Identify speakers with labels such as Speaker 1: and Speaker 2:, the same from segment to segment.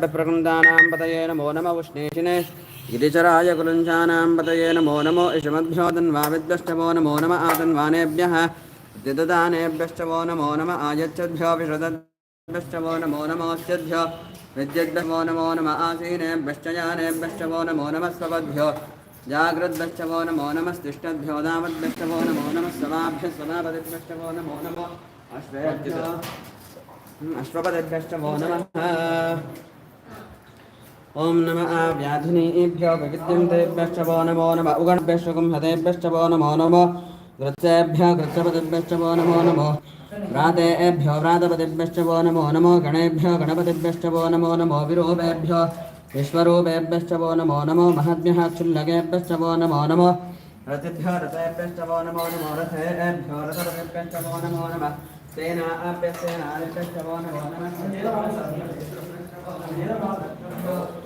Speaker 1: प्रकृन्दानां पतये नमो नम उष्णेशिने गिरिचराय कुलञ्चानां पतये नमो नमो इषमद्भ्यो तन्वाविद्भ्यश्चवो नमो नम आतन्वानेभ्यः विददानेभ्यश्च वो नमो नम आयच्छद्भ्यो विषदभ्यश्च वो नमो नमोऽस्यद्भ्यो विद्यद्भ्यो वो नमो नम आसीनेभ्यश्च यानेभ्यश्च वो नमो नमः स्वपद्भ्यो जागृद्भ्यश्च वो नमो नमस्तिष्ठद्भ्यो दामद्भ्यश्च वो नमो नमः समाभ्यः नम वो नमो नमो अश्वेभ्यो अश्वपदेभ्यश्च वो नमः नमः नमो नम उगणभ्यश्च गुंहतेभ्यश्च वो नमो नमो वृत्सेभ्यः कृत्सपतिभ्यश्च वो नमो नमो व्रातेभ्यो व्रातपतिभ्यश्च वो नमो नमो गणेभ्यो गणपतिभ्यश्च वो नमो नमो विरूपेभ्यो विश्वरूपेभ्यश्च वो नमो नमो महद्भ्यः क्षुल्लकेभ्यश्च वो नमो नमो रतिभ्यो रथेभ्यश्च वो नमो नमो रथेभ्यो रथपतिभ्यश्च नमो नमः सेनाभ्यस्तेनादिभ्यश्च वो नमो
Speaker 2: शतशङ्करे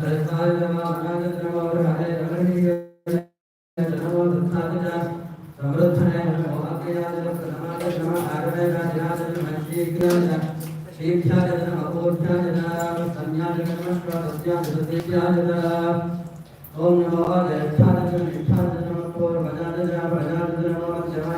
Speaker 2: हरसाय जनमो जनमो हरे रमणीय जनमो दत्ताय समृद्धने नमो अज्ञाय नमः नमः आरणे राजाय नमः शीघ्राय शीघ्राय नमः नमः संज्ञाय नमः स्वास्थ्याय सत्याय नमः ओम नमो अध्यक्षाय नमः निष्ठाय नमः नमः भजाय नमः जमाय नमः अगल्भाय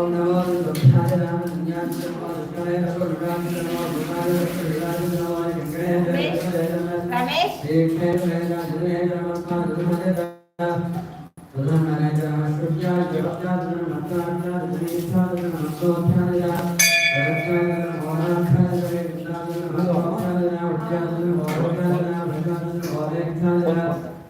Speaker 2: ओम नमो बुद्धाय नमः ज्ञान नमो विष्णुवे नमो रुद्राय नमो भूमाय नमो विराज नमो गंगे नमो
Speaker 3: रमेश
Speaker 2: देखे नमो जुने नमो कांदुमने नमः प्रधानाय नमः शुद्धाय जगत्याय नमः मंत्राय नमः नमः सोध्याय नमः रक्षाय नमः मोहाय नमः विद्याय नमः मोक्षाय नमः उद्याय नमः मोक्षाय नमः भगाय नमः ओदेक्षाय नमः विद्युत्थाय नमः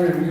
Speaker 2: ओम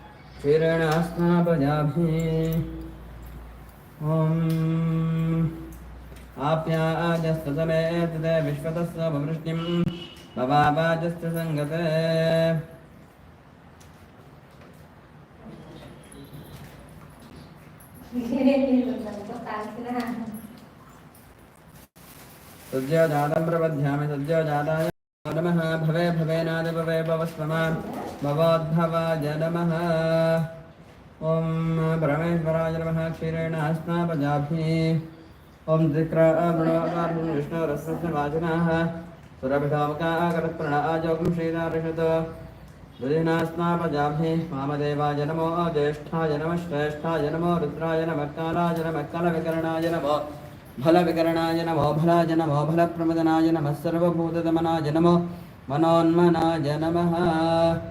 Speaker 2: क्षीरेण स्नापजाभिः ॐ आप्याजस्तमे तदे विश्वतस्य वृष्टिं भवावाजस्य सङ्गते। सद्योजातं प्रबध्यामि सद्योजाताय नमः। भवे भवेनादिभवे भवस्वमां। भवोद्भवाय नमः। ॐ परमेश्वराय नमः। क्षीरेण स्नापजाभिः ॐ जिक्रावणोकार्जुन विष्णुरस्य वाजिनः सुरभिषावकाकरत्प्रणआजोगं श्रीदार्षत दुदिना स्नापजाभिः वामदेवाय नमो, ज्येष्ठाय नमः, श्रेष्ठाय नमो, रुद्राय नमः, कालाय नमः, कलविकरणाय नमो, फलविकरणाय नमो, फलाय नमो, फलप्रमदनाय नमः सर्वभूतदमनाय नमो, मनोन्मनाय नमः।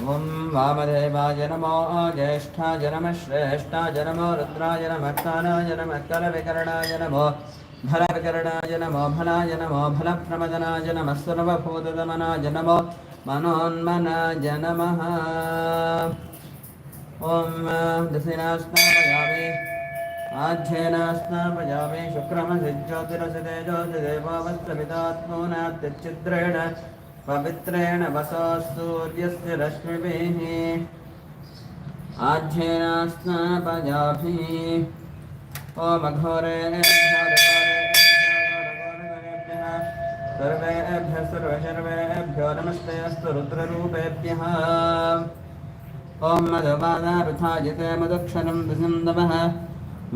Speaker 2: ॐ वामदेवाय नमो ज्येष्ठाय नमः श्रेष्ठाय नमो रुद्राय नमः कालाय नमः कलविकरणाय नमो फलविकरणाय नमो फलाय नमो फलप्रमदनाय नमः सर्वभूतदमनाय नमो मनोन्मनाय नमः। ॐ दशिना स्नापयामि आध्येन स्नापयामि शुक्रमसि ज्योतिरसि ज्योतिदेवावस्तमितात्मोनात्यच्छिद्रेण पवित्रेण वसो सूर्यस्य रश्मिभिः आध्येन स्नापयामि ॐ सर्वेभ्यः सर्वशर्वेभ्यो नमस्ते अस्तु रुद्ररूपेभ्यः। ॐ मधुवादारुथायते मदक्षरं विसन्दवः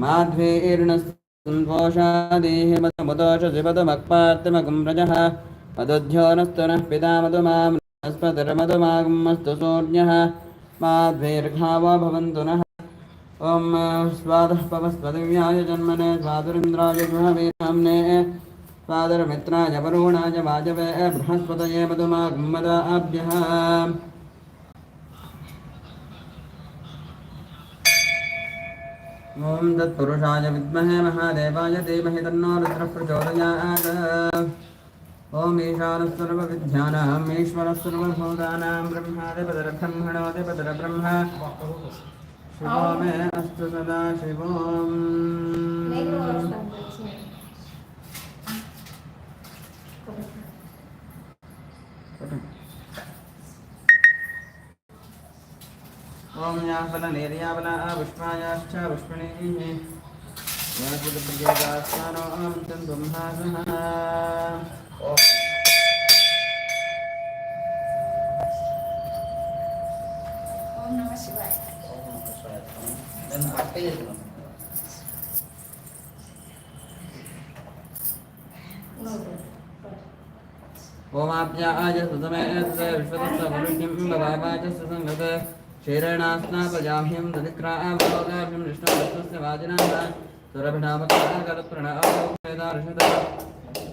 Speaker 2: माध्वीर्णस्पोषादीः मदमुदोषशिवदमक्पार्तिमगुं रजः मदुध्योनस्तु नः पिता मधुमां नस्पतिर्मधुमागमस्तु सूर्यः माध्वीर्घावो भवन्तु नः। ॐ स्वादः पवस्पदिव्याय जन्मने, स्वादुरिन्द्राय गृहवे नाम्ने। स्वादरमित्राय वरुणाय वाजवे, बृहस्पतये मदाभ्यः। ॐ तत्पुरुषाय विद्महे महादेवाय धीमहि तन्नो रुद्रः प्रचोदयात् ॐ ईशानः सर्वविद्यानाम् ईश्वरः सर्वभूतानां ब्रह्मादिपदरब्रह्मणोदिपदरब्रह्म शिवो मे अस्तु सदा शिवोम् ॐ याफलनिर्याफला पुष्पायाश्च पुष्पिणीः याचिदप्रयोगास्थानो अहं तं ब्रह्मासः
Speaker 3: ఓం నమ శివాయ
Speaker 2: ओमाप्याय सुतमेतसे विश्वतस्य मनुष्यं भवापाच सुसङ्गत क्षीरेणास्नापजाभ्यं दधिक्रावलोकाभ्यं विष्णुवस्तस्य वाजिनः सुरभिनामकाकरप्रणवेदार्षद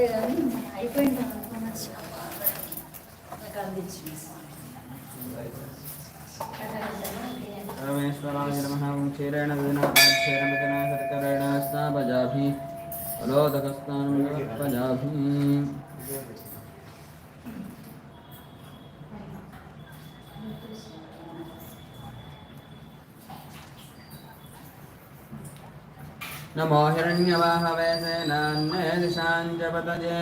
Speaker 3: పర్లేదు అని అయిపోయింది మంచిగా నాకు అందించింది.
Speaker 2: పరమేశ్వరాయ నమ. వంశీరేణ విధినాక్షేరమితిన సత్కరేణ స్థాపజాభి. లోదకస్థానం नमो हिरण्यवाहवे सेनान्ये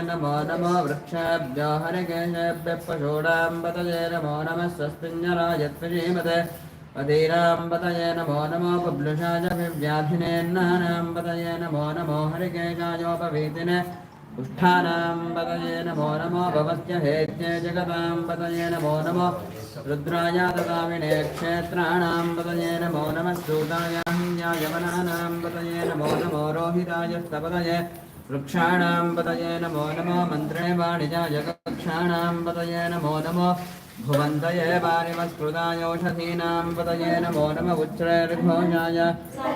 Speaker 2: नमो नमो वृक्षेभ्यो हरिकेशेभ्यः पशूणां पतये नमो नमः स्वस्तिञ्जराय त्वजीमते पतये नमो नमो बब्लुषाय व्याधिनेन्नानां पतये नमो नमो हरिकेशायोपवीतिने पुष्ठानां पतये नमो नमो भवस्य हेत्ये जगतां पतये नमो नमो रुद्राय तदाविने क्षेत्राणां पतये नमो नमः सूताय हिन्याय पतये नमो नमो रोहिताय स्तपतये वृक्षाणां पतये नमो नमो मन्त्रे वाणिजाय कक्षाणां पतये नमो नमो भुवन्तये वारिमस्कृतायोषधीनां पतये नमो नम उच्चैर्घोषाय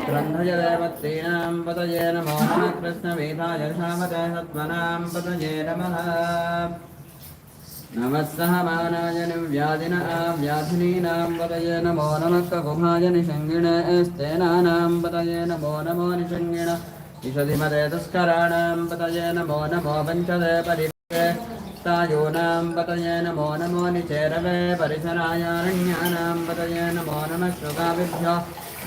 Speaker 2: ग्रन्थय देवत्रीणां पतये नमो नमः कृष्णवेदाय शामते सत्त्वनां पतये नमः। नमः सहमानाय निव्याधिन व्याधिनीनां पतये नमो नमः ककुभाय निषङ्गिणे, स्तेनानां पतये नमो नमो निषङ्गिण। इषधिमते तस्कराणां पतये नमो नमो पञ्चदे परिवे तायूनां पतये नमो नमो निचेरवे परिसरायारण्यानां पतये नमो नमः श्रुगाभिभ्यो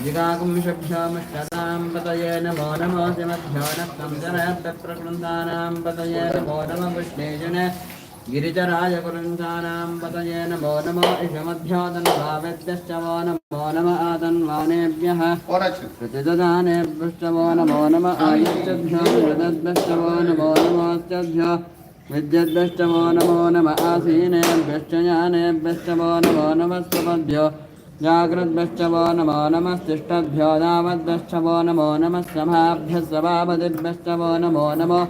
Speaker 2: जिगाकुंशभ्यो मुष्टतां पतये नमो नमो सिमभ्यो नक्तं जनेभ्यप्रकृन्तानां पतये नमो नमः पुष्णेजने गिरिचराय कुरुञ्चानां पतये नमो नमो इषमध्योदन्भावेभ्यश्च वो नमो नम आतन्वानेभ्यः प्रतिददानेभ्यश्च वो नमो नम आयुष्यभ्यो मृदद्भ्यश्च वो नमो नमोऽस्त्यभ्यो विद्यद्भ्यश्च वो नमो नम आसीनेभ्यश्च ज्ञानेभ्यश्च नमो नमः स्वपद्भ्यो जाग्रद्भ्यश्च वो नमो नमस्तिष्ठद्भ्यो दावद्भ्यश्च वो नमो। नमः समाभ्यः नमो नमो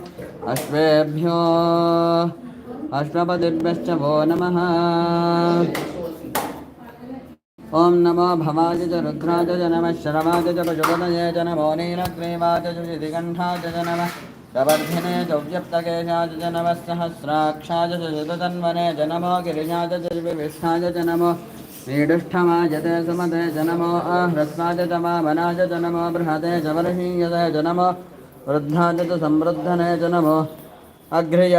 Speaker 2: अश्वेभ्यो। अश्वपतिभ्यश्च वो नमः ॐ नमो भवाय च रुद्राय च नमः, शरवाय च पशुपतये च नमो नीलग्रीवाय च शितिकण्ठाय च नमः। प्रवर्धिने च व्यप्तकेशाय च नमः सहस्राक्षाय च जनमो गिरिजाय च विविष्ठाय च नमो नीडुष्ठमाय सुमते जनमो नमो आह्रस्वाय च मामनाय च नमो बृहते च वर्षीयते च नमो वृद्धाय च संवृद्धने च नमो अग्र्याय